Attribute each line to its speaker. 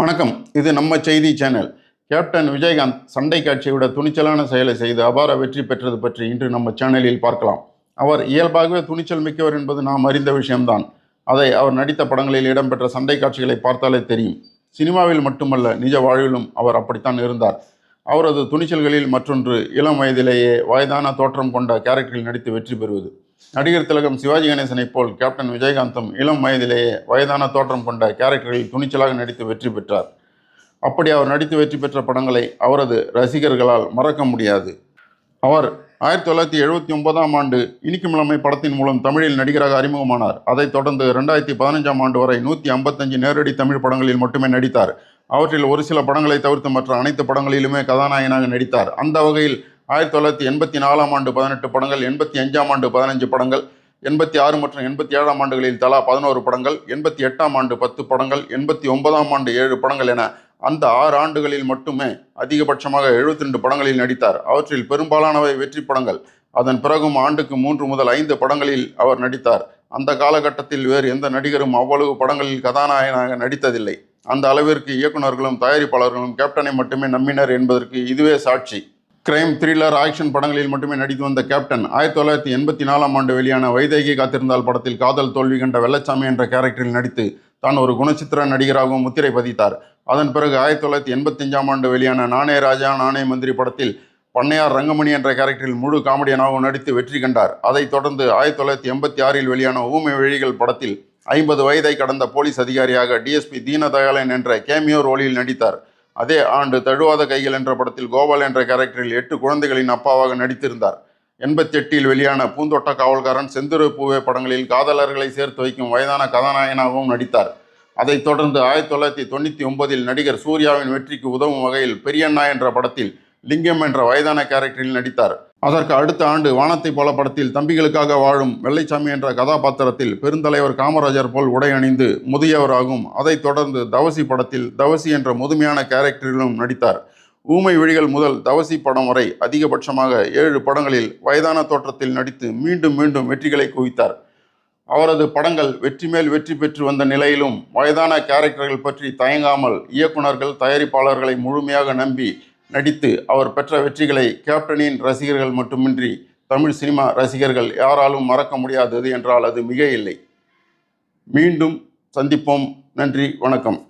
Speaker 1: வணக்கம். இது நம்ம செய்தி சேனல். கேப்டன் விஜயகாந்த் சண்டை காட்சியோட துணிச்சலான செயலை செய்து அபார வெற்றி பெற்றது பற்றி இன்று நம்ம சேனலில் பார்க்கலாம். அவர் இயல்பாகவே துணிச்சல் மிக்கவர் என்பது நாம் அறிந்த விஷயம்தான். அதை அவர் நடித்த படங்களில் இடம்பெற்ற சண்டை காட்சிகளை பார்த்தாலே தெரியும். சினிமாவில் மட்டுமல்ல நிஜ வாழ்விலும் அவர் அப்படித்தான் இருந்தார். அவரது துணிச்சல்களில் மற்றொன்று இளம் வயதிலேயே வயதான தோற்றம் கொண்ட கேரக்டரில் நடித்து வெற்றி பெறுவது. நடிகர் திலகம் சிவாஜி கணேசனைப் போல் கேப்டன் விஜயகாந்தும் இளம் வயதிலேயே வயதான தோற்றம் கொண்ட கேரக்டரில் துணிச்சலாக நடித்து வெற்றி பெற்றார். அப்படி அவர் நடித்து வெற்றி பெற்ற படங்களை அவரது ரசிகர்களால் மறக்க முடியாது. அவர் ஆயிரத்தி தொள்ளாயிரத்தி எழுபத்தி ஒன்பதாம் ஆண்டு இனிக்குமிழமை படத்தின் மூலம் தமிழில் நடிகராக அறிமுகமானார். அதைத் தொடர்ந்து ரெண்டாயிரத்தி பதினஞ்சாம் ஆண்டு வரை நூற்றி ஐம்பத்தஞ்சு நேரடி தமிழ் படங்களில் மட்டுமே நடித்தார். அவற்றில் ஒரு சில படங்களை தவிர்த்து மற்ற அனைத்து படங்களிலுமே கதாநாயகனாக நடித்தார். அந்த வகையில் ஆயிரத்தி தொள்ளாயிரத்தி எண்பத்தி நாலாம் ஆண்டு பதினெட்டு படங்கள் எண்பத்தி அஞ்சாம் ஆண்டு பதினஞ்சு படங்கள் எண்பத்தி ஆறு மற்றும் எண்பத்தி ஏழாம் ஆண்டுகளில் தலா பதினோரு படங்கள் எண்பத்தி எட்டாம் ஆண்டு பத்து படங்கள் எண்பத்தி ஒன்பதாம் ஆண்டு ஏழு படங்கள் என அந்த ஆறு ஆண்டுகளில் மட்டுமே அதிகபட்சமாக 72 ரெண்டு படங்களில் நடித்தார். அவற்றில் பெரும்பாலானவை வெற்றி படங்கள். அதன் பிறகும் ஆண்டுக்கு மூன்று முதல் ஐந்து படங்களில் அவர் நடித்தார். அந்த காலகட்டத்தில் வேறு எந்த நடிகரும் அவ்வளவு படங்களில் கதாநாயகனாக நடித்ததில்லை. அந்த அளவிற்கு இயக்குநர்களும் தயாரிப்பாளர்களும் கேப்டனை மட்டுமே நம்பினர் என்பதற்கு இதுவே சாட்சி. கிரைம் த்ரில்லர் ஆக்ஷன் படங்களில் மட்டுமே நடித்து வந்த கேப்டன் ஆயிரத்தி தொள்ளாயிரத்தி எண்பத்தி நாலாம் ஆண்டு வெளியான வைதேகி காத்திருந்தால் படத்தில் காதல் தோல்வி கண்ட வெள்ளச்சாமி என்ற கேரக்டரில் நடித்து தான் ஒரு குணச்சித்திர நடிகராகவும் முத்திரை பதித்தார். அதன் பிறகு ஆயிரத்தி தொள்ளாயிரத்தி எண்பத்தஞ்சாம் ஆண்டு வெளியான நானே ராஜா நானே மந்திரி படத்தில் பண்ணையார் ரங்கமணி என்ற கேரக்டரில் முழு காமெடியனாகவும் நடித்து வெற்றி கண்டார். அதைத் தொடர்ந்து ஆயிரத்தி தொள்ளாயிரத்தி எண்பத்தி ஆறில் வெளியான ஊமை வழிகள் படத்தில் ஐம்பது வயதை கடந்த போலீஸ் அதிகாரியாக டிஎஸ்பி தீனதயாளன் என்ற கேமியோ ரோலில் நடித்தார். அதே ஆண்டு தழுவாத கைகள் என்ற படத்தில் கோபால் என்ற கேரக்டரில் எட்டு குழந்தைகளின் அப்பாவாக நடித்திருந்தார். எண்பத்தி எட்டில் வெளியான பூந்தோட்ட காவல்காரன் செந்துரு பூவே படங்களில் காதலர்களை சேர்த்து வைக்கும் வயதான கதாநாயகனாகவும் நடித்தார். அதைத் தொடர்ந்து ஆயிரத்தி தொள்ளாயிரத்தி தொண்ணூற்றி ஒன்பதில் நடிகர் சூர்யாவின் வெற்றிக்கு உதவும் வகையில் பெரியண்ணா என்ற படத்தில் லிங்கம் என்ற வயதான கேரக்டரில் நடித்தார். அதற்கு அடுத்த ஆண்டு வானத்தை போல படத்தில் தம்பிகளுக்காக வாழும் வெள்ளைச்சாமி என்ற கதாபாத்திரத்தில் பெருந்தலைவர் காமராஜர் போல் உடை அணிந்து முதியவராகும். அதைத் தொடர்ந்து தவசி படத்தில் தவசி என்ற முதுமையான கேரக்டரிலும் நடித்தார். ஊமை விழிகள் முதல் தவசி படம் வரை அதிகபட்சமாக ஏழு படங்களில் வயதான தோற்றத்தில் நடித்து மீண்டும் மீண்டும் வெற்றிகளை குவித்தார். அவரது படங்கள் வெற்றி மேல் வெற்றி பெற்று வந்த நிலையிலும் வயதான கேரக்டர்கள் பற்றி தயங்காமல் இயக்குனர்கள் தயாரிப்பாளர்களை முழுமையாக நம்பி நடித்து அவர் பெற்ற வெற்றிகளை கேப்டனின் ரசிகர்கள் மட்டுமின்றி தமிழ் சினிமா ரசிகர்கள் யாராலும் மறக்க முடியாதது என்றால் அது மிக இல்லை மீண்டும் சந்திப்போம். நன்றி. வணக்கம்.